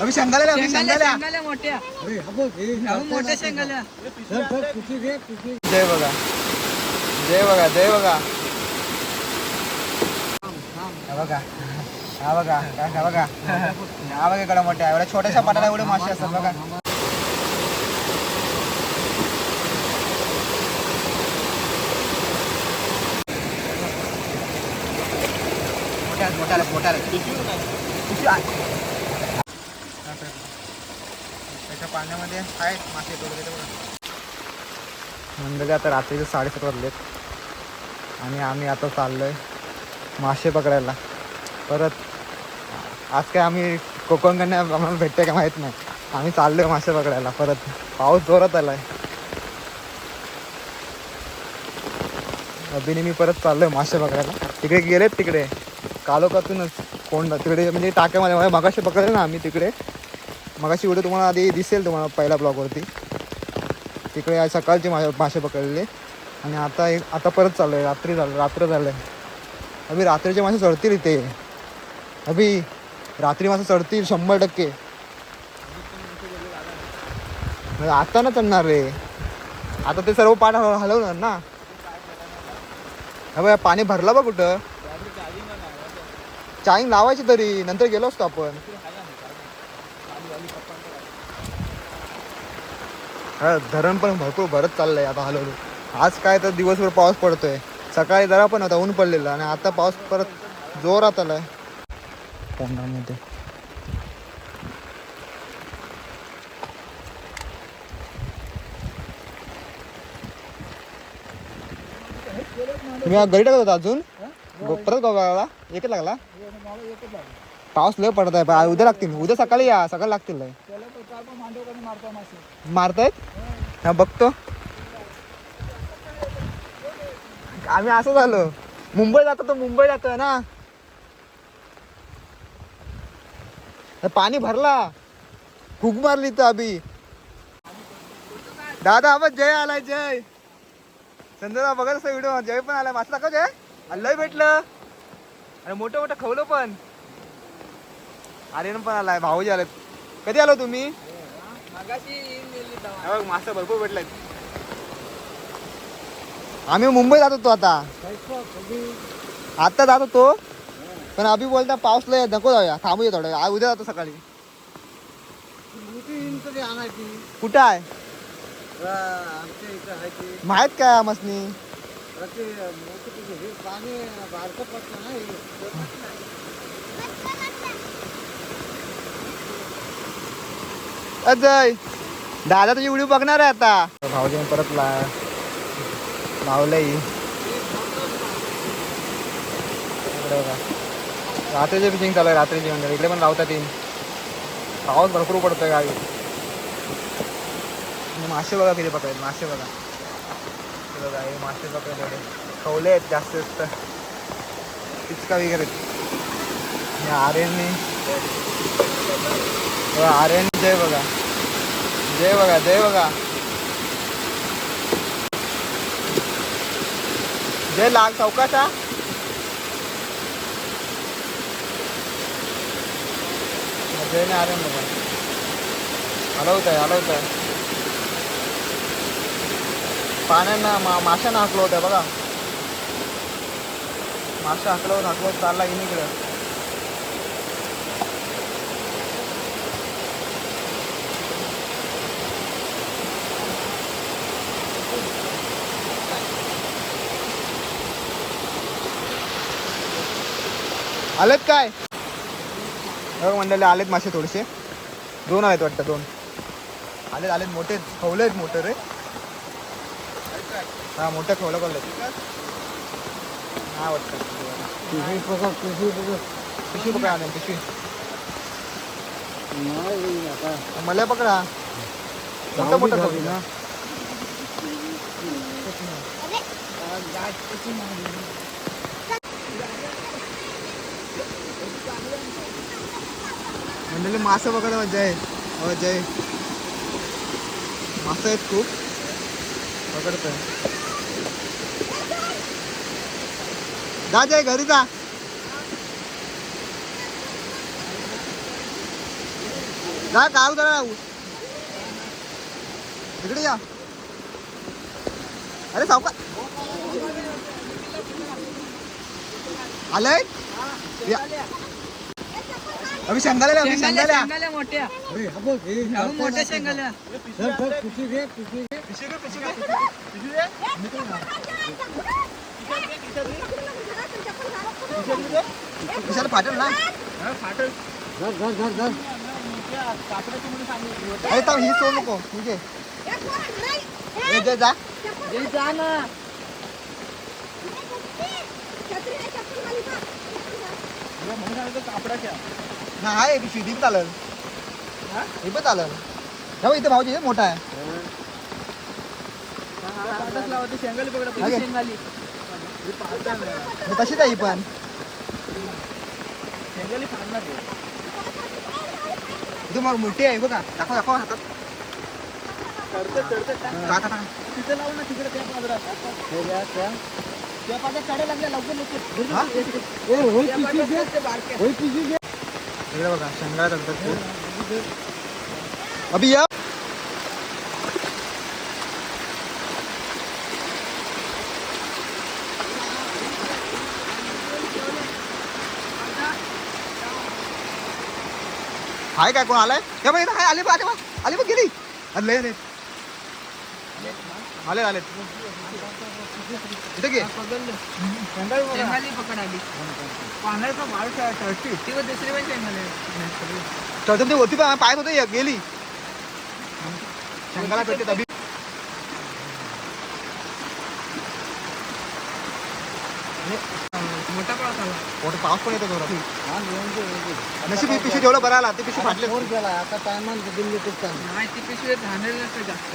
अभि शेंगाल्या अभि शेंगाल्या मोठ्या. मोठ्या शेंगाल्या. जय बघा. जय बघा जय बघा. बघा. हा बघा. हा बघा. हा बघा इकडे मोठ्या. एवढ्या छोट्याशा पाटाला एवढे मासे असतात बघा. मोठ्या मोठ्या मोठ्या पाण्यामध्ये आहेत मासे थोडे थोडे मंडळी आता रात्रीचे साडेसात वाजलेत. आणि आम्ही आता चाललोय मासे पकडायला. परत आज काय आम्ही कोकणकडनं आम्हाला भेटते का माहीत नाही. आम्ही चाललोय मासे पकडायला. परत पाऊस जोरात आलाय. अभिने मी परत चाललोय मासे पकडायला. तिकडे गेलेत तिकडे. कालोखातूनच कोण तिकडे म्हणजे टाक्यामध्ये मगाशी पकडले ना आम्ही तिकडे. मगाशी व्हिडिओ तुम्हाला आधी दिसेल तुम्हाला पहिल्या ब्लॉगवरती. तिकडे आज सकाळचे माझ्या मासे पकडले. आणि आता एक आता परत चालू आहे रात्री झालं रात्र झालं आहे अभि रात्रीचे मासे चढतील इथे. अभि रात्री मासे चढतील शंभर टक्के. आता ना चढणार रे. आता ते सर्व पाठ हलवणार ना. अबे पाणी भरलं बा कुठं? चाईंग लावायची तरी नंतर गेलो असतो आपण. धरण पण भरपूर भरत चाललंय आता हळूहळू. आज काय तर दिवसभर पाऊस पडतोय. सकाळी जरा पण होता ऊन पडलेलं आणि आता पाऊस परत जोरात आलाय. कोंडामध्ये तुम्ही घरी टाकत होता अजून. परत गाव एकच लागला. पाऊस लय पडत आहे उद्या लागतील. उद्या सकाळी या सकाळी लागतील लय. मारतायत? हा बघतो. आम्ही असं झालो मुंबई जातो तर मुंबई जातोय ना. पाणी भरला. फुग मारली तर अभि दादा आवाज जय आलाय जय. संध्या बघत असं व्हिडिओ जय पण आलाय. मासा का जय. लय भेटलं. अरे मोठं मोठं खवलं पण. आर्यन पण आलाय. भाऊजी आलाय कधी आलो तुम्ही? बघ मासा भरपूर भेटलाय आम्ही मुंबई जात होतो आता. आता जात होतो पण अभि बोलता पाऊस लय नको जाऊया थांबूया थोडं. आ- उद्या जातो सकाळी. कुठं आहे? हा. माहीत काय आमसनी हे पाणी बारकं पडतं ना हे. अजय दादा तुझी व्हिडिओ बघणार आहे आता. भाऊजी परत ला लावलंय. इकडे बघा. रात्रीचे फिशिंग चालू आहे रात्रीची म्हणजे. इकडे पण लावतात तीन. पाऊस भरपूर पडतोय गावी. मासे बघा किती पकडले मासे बघा. बघा हे मासे पकडले खवले आहेत जास्त जास्त. पिचका वगैरे. आणि आर्यन जय बघा. जय बघा जय बघा. जय लाग चौकाचा. जयने आर्यन बघा. हलवत आहे हलवत आहे पाण्यानं मा माशानं हाकलो होत्या बघा. माशा हाकलवत हाकलवत चालला की इकडं आलेत काय? बघ मंडळी आलेत मासे थोडेसे. दोन आहेत वाटतं दोन. आलेत आलेत मोठे. खवले आहेत मोठे रे. हा मोठं खवलं कळले हा वाटतं. पिशवी पकडा आले पिशवी. आता. मला पकडा. मोठं मोठं झाली ना. मंडळी मासे पकडा जय. हो जय. मासे आहेत खूप. पकडतोय. जा जय घरी जा. जा गाव जरा तिकडे या. अरे सावका आलंय या. अभि शेंगाल्या अभि शेंगाल्या शेंगाल्या मोठ्या. अरे, हा बघ, हे अहो, मोठ्या शेंगाल्या धर, धर, पिशवी घे, पिशवी घे. कशाला फाटेल ना। धर, धर, धर, धर. अरे ही सोड नको ठीक आहे ये जे। जा ना। ना आहे पिशवी ती पण चालेल. हे? पण चालेल. जाऊ इथे भाऊजी हे मोठा आहे. मग तशीच आहे ही पण. इथे मग मोठी आहे बघा. दाखव दाखव हातात. टाक. टाका. तिथं लावू ना तिकडे त्या हे त्या. पादरात चढायला लागल्या लवकर लवकर. हा? ए, होय पिशवी घे. इकडे बघा चालतात अभि या. हाय काय कोण आलाय? हे बघ हाय आले बघ आले बघ. आले बघ गेली. आले आले आले आले. इथे घे. शेंगाली पकड आली पाण्याचा आहे, तळशी. ती व दुसरी पण शेंगाली चढतो ते होती पण होते गेली. शेंगाला भेटते अभि मोठा पाऊस आला. मोठा पाऊस पण येतो जोरात. हा, येऊन दे, येऊन दे. नशीब ही पिशवी ठेवलं बरं आला ती पिशवी फाटली. फ़ोन केला आता टायमान नाही ती पिशवी जास्त.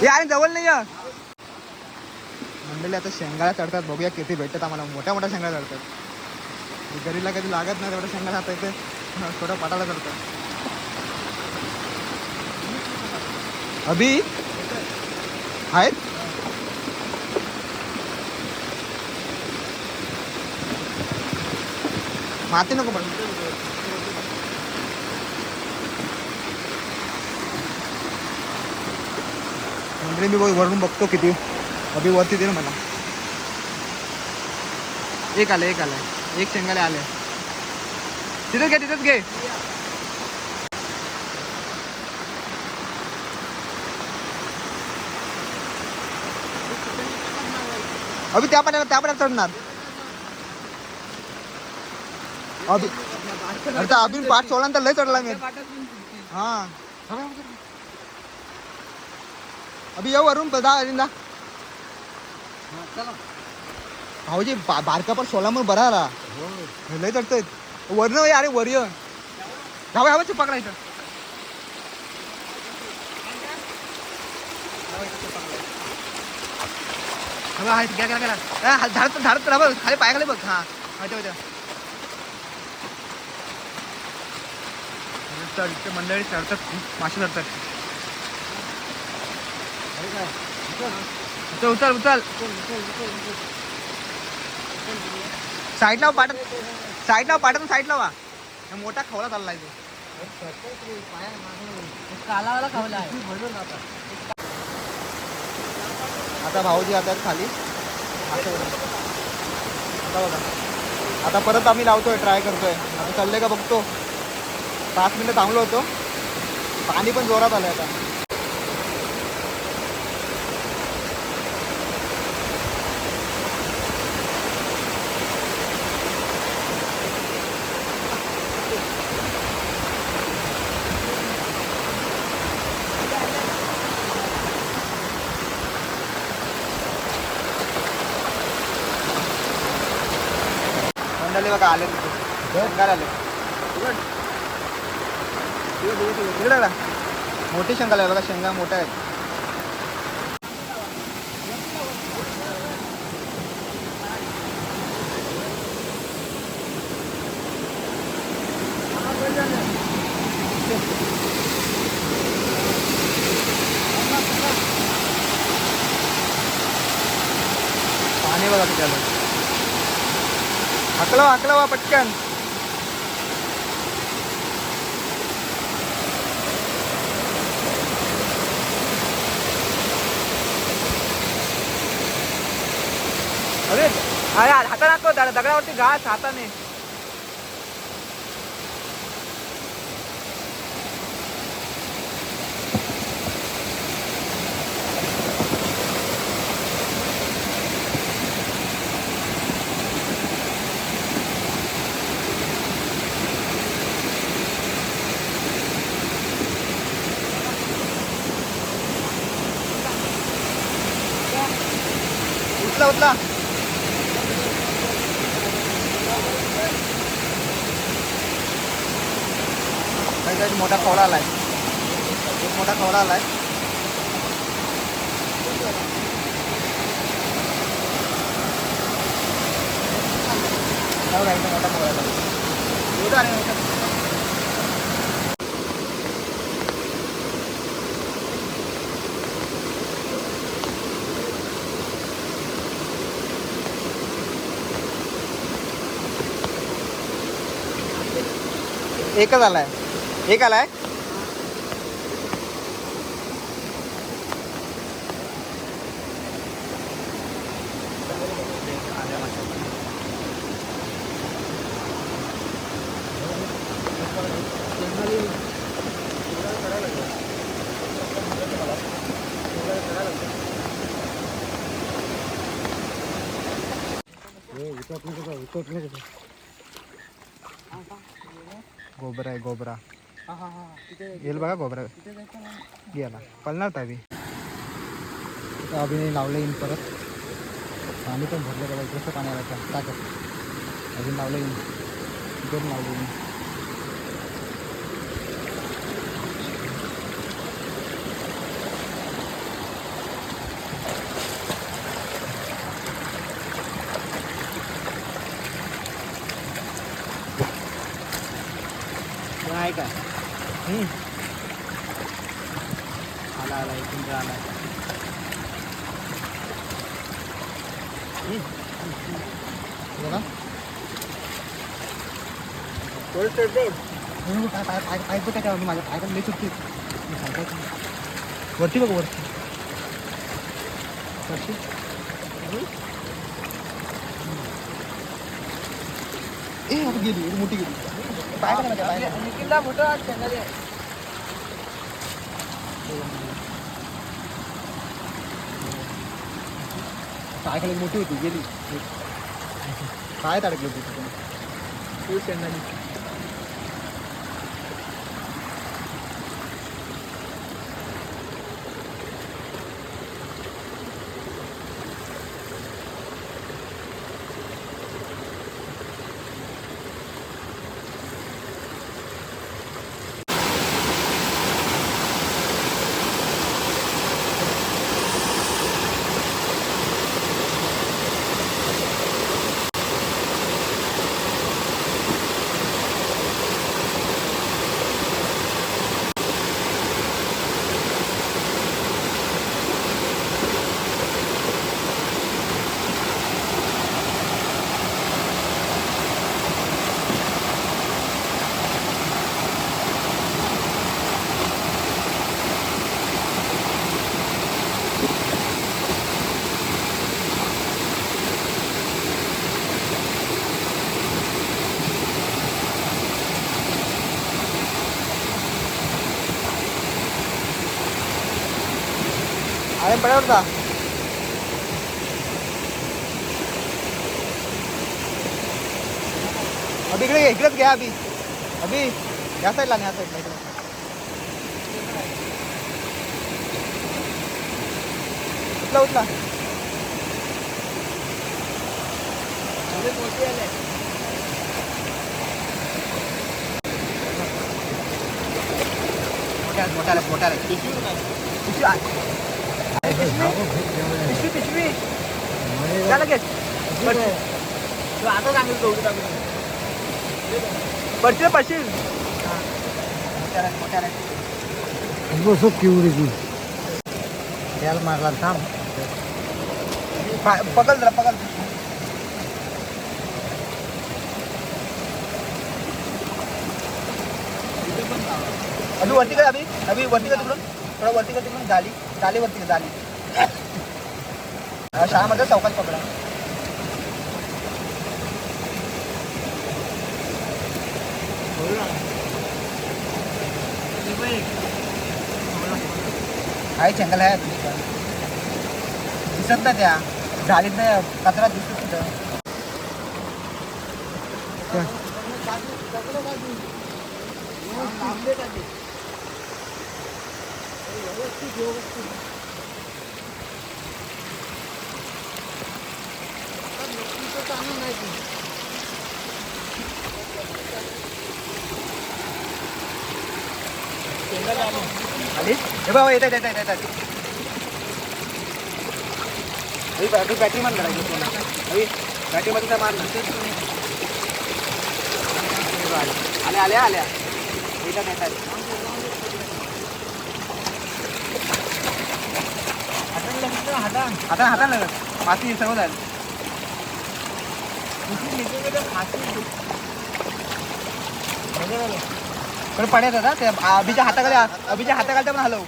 हे आणि जवळ नाही या मंडळी आता शेंगाळ्या चढतात बघूया किती भेटतात आम्हाला. मोठ्या मोठ्या शेंगाळ्या चढतात गरीला कधी लागत नाही तेवढ्या शेंगा खाता येते थोडं पाटाला चढतात अभि? आहेत? माती नको पण मंडळी मी वर- वरून बघतो किती. अभि वरती दे मला. एक आलं एक आलं एक शेंगाले आले तिथेच घे तिथेच घे. अभि त्या पाण्याला त्या पाण्यात चढणार. अभि अभिन पाठ सोडला तर लय चढला मी. हा. अभि येऊ वरून जा अरिंदा। चला। भाऊजी बा बारका पण मग बरा आला. हो लय चढतोय वरनं ये अरे वर धावा हवा पकडा इथं. झाडत झाडत राहा बघ खाली पाय खाली बघ. हा माहिती होत्या चढते मंडळी चढतात मासे चढतात. अरे काय उचल उचल उचल. साईड लाव पाटत साईड लाव पाटत साईड लावा हा. मोठा खवला चाललाय तो. कालावाला खावला आहे आता भाऊजी आता खाली. आता बघा. आता परत आम्ही लावतोय ट्राय करतोय. आता चाललंय का बघतो. पाच मिनिटं थांबलो होतो. पाणी पण जोरात आलंय आता. आले बघा आले शंगार आले इकडे बघा. मोठी शंगाल आहे बघा शेंगा मोठ्या आहेत पाणी बघा किती आलं हकलवा हकलवा पटकन. अरे अरे हाता नको दगडावरती घास हाताने उचला उचला काहीतरी मोठा खवडा आलाय एक मोठा खवडा आलाय बघा, इथं मोठा खवडा आलाय. एवढा आणि मोठा. एकच आलाय. एक आलाय? गोबरा येईल बघा गोबरा गेला पळणार तर अभि तर अभिने लावलं येईन परत पाणी पण भरलं बघा कसं पाणी आलं टाकत अजून लावलं येईन तिकडून लावलं येईन आहे का आला आला इथून आला बघा म्हणून काय पाय पाय पाय काय काय माझ्या पाय लई चुकते मी सांगतो वरती बघ वरती वरती ए गेली मोठी गेली पाय. निखिलला मोठं. पाय खाली मोठी होती गेली पाय अडकली होती. तू शेंगारी அவன் படம் வருதா अभी इकडे इकडेच घ्या अभी. अभी या साईडला नाही या साईडला इकडे. उठला उठला. मोठ्या मोठा मोठा पिशवी पिशवी आता सांगितलं तेवढी टाकून पडशील पडशील मोठ्या आला मोठ्या आला त्याला मारला थांब पकड जरा पकड अजून वरती कर अभि अभि वरती का तिकडून? थोडं वरती का तिकडून? झाली झाली वरती का झाली शाळामध्ये चौकात पकडा. आहे जंगल आहे. दिसत नाही त्या. झालीत कचरा दिसतो तिथं आली? हे बाबा येतात येतात येतात अभी अभी बॅटरी मार करायची पुन्हा बॅटरीमध्ये तर मार ना. आल्या आल्या आल्या. येतात येतात. आता हाता लागत माती सर्व जाईल पण पडत होता ते अभिच्या हाताखाली अभिच्या हाताखाली पण हलव.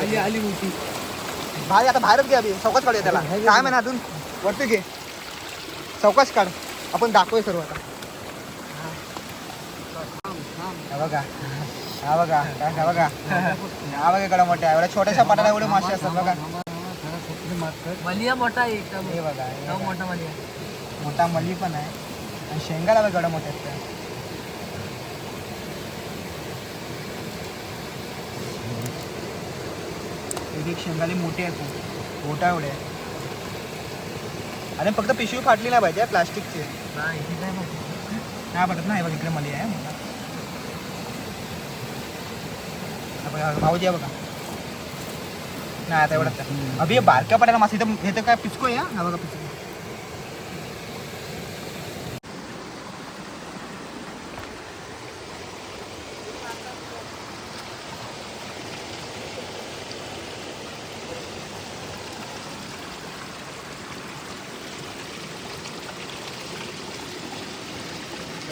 आली आली मोठी. भाई आता बाहेरच घे अभि. चौकाच काढूया त्याला. काय महिना अजून? वरती घे. चौकाच काढ. आपण दाखवूया सर्व आता हा बघा हा बघा हा बघा हा बघा इकडं मोठ्या एवढ्या छोट्याशा पाटाला एवढे मासे असतात बघा मलिया मोठा आहे एकदम हे बघा हे बघा. मोठा मल्ली पण आहे आणि शेंगाला बघा एवढ्या मोठ्या आहेत. एक एक शेंगाले मोठे आहेत खूप मोठा एवढे आहे. आणि फक्त पिशवी फाटली नाही पाहिजे प्लास्टिकची नाही. नाही पटत नाही बघ इकडे मली आहे मोठा. भाऊजी बघा नाही आता एवढं अभि बारक्या पटाला मासे इथं हे तर काय पिचको हा? हा बघा पिचको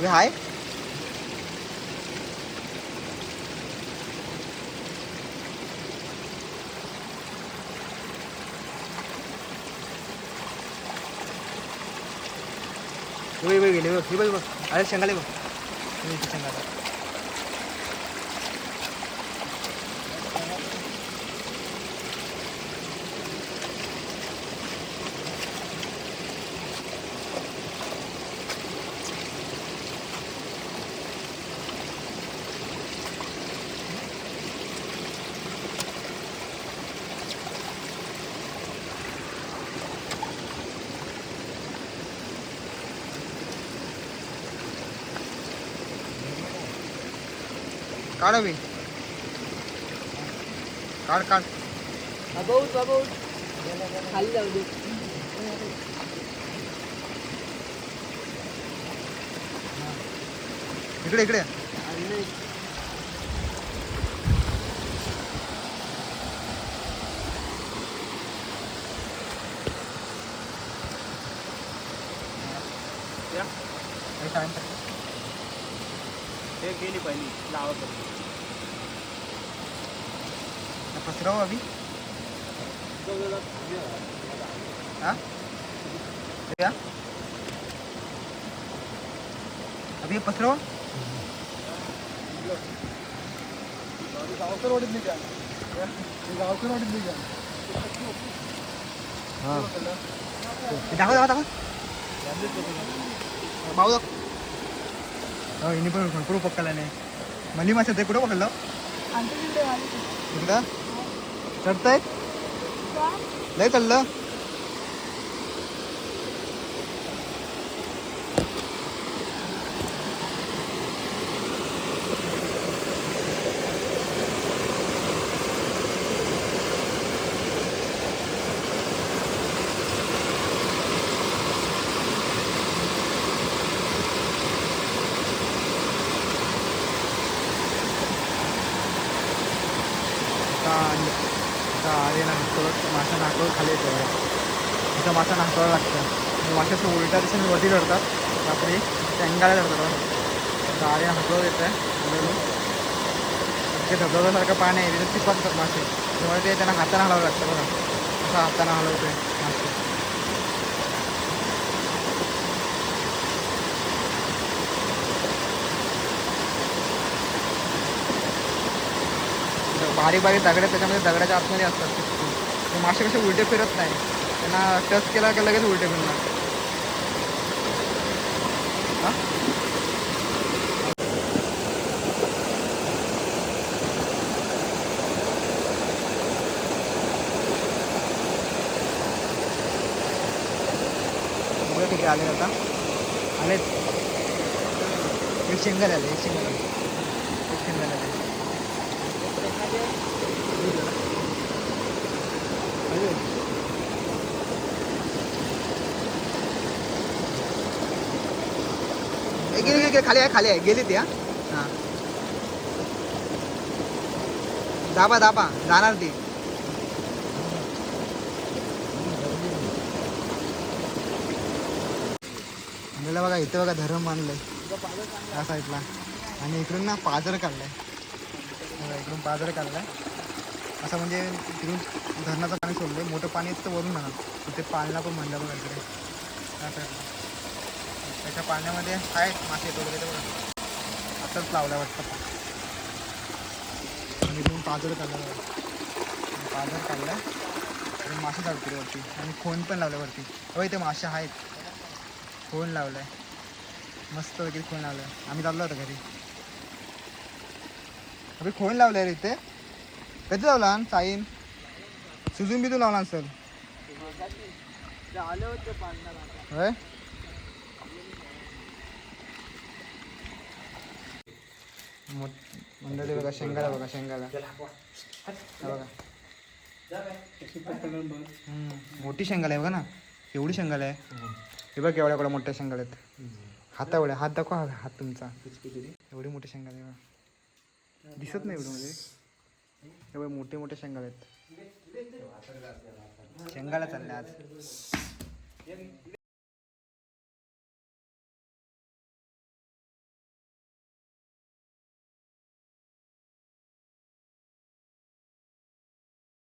हाय हे बघ गेले बघ हे बघ. बघ अरे शेंगाले बघ. हे काढ अभि. काढ काढ. अबाऊट अबाऊट खाली जाऊ दे. इकडे इकडे. हे time साठी. ते गेली पहिली लावत आता पसरव अभि हा? हे या. अभि हे पसरव हे। दाखव दाखव दाखव. भाऊ दाखव. हो हिने पण भरपूर पकडला नाही मली मासे ते कुठं पकडलं इकडं चढताय? लय चढलं? मासा नाकळ खाली येतो. इथं मासा नाकावर लागतं. माशाचं उलट्या दिशेने वरती चढतात रात्री टँगाला चढतात बघा. आता आले हातवर येत. आहे ते धबधब्यासारखं पाणी आहे. तिथे चिपकतात मासे. त्यामुळे ते त्यांना हाताने हलावं लागतं बघा. असं हाताने हलवतोय मासे. बारीक बारीक दगड आहेत, त्याच्यामध्ये दगडाच्या आतमध्ये असतात. ते मासे कसे उलटे फिरत नाही. त्यांना टच केला की लगेच उलटे फिरणार. हा? बरं ठीक आहे आले आता. आलेत एक शेंगाल आले एक शेंगाल आले एक शेंगाल आले ए, गेली गेली, गेली खाली आहे खाली आहे. गेली ती हा. दाबा दाबा. जाणार ती. गेलं बघा इथं बघा धरम बांधलंय. त्या साईडला. आणि इकडून ना पाजर काढलाय. इकडून पाजर काढलाय. असं म्हणजे तिकडून धरणाचं पाणी सोडलंय. मोठं पाणी तर वरून म्हणा तिथे पाळणा पण म्हणलं बघा इकडे. त्या साईडला. त्याच्या पाण्यामध्ये आहेत मासे वगैरे ते बघा. आताच लावलं वाटतं. आणि दोन पाजर काढलं पाजर काढलं. आणि मासे चालतील वरती. आणि खोन पण लावल्यावरती वरती. हो इथे मासे आहेत. खोन आहे मस्त वगैरे खोन आहे आम्ही चाललो होतो घरी. अभि खोन लावलाय रे इथे. कधी लावला साईन? सुजून बिजून लावला सर आले होते पाण्याला होय? मंडळी बघा शेंगाला बघा शेंगाला. हा बघा. मोठी शेंगाला आहे बघा ना. एवढी शेंगाला आहे. हे बघ एवढ्या एवढ्या मोठ्या शेंगाला आहेत. हाता एवढ्या हात दाखवा हा- हात तुमचा. एवढी मोठी शेंगाला आहे बघा. दिसत नाही एवढं म्हणजे. एवढे मोठे मोठे शेंगाले आहेत. शेंगाला चालले आज.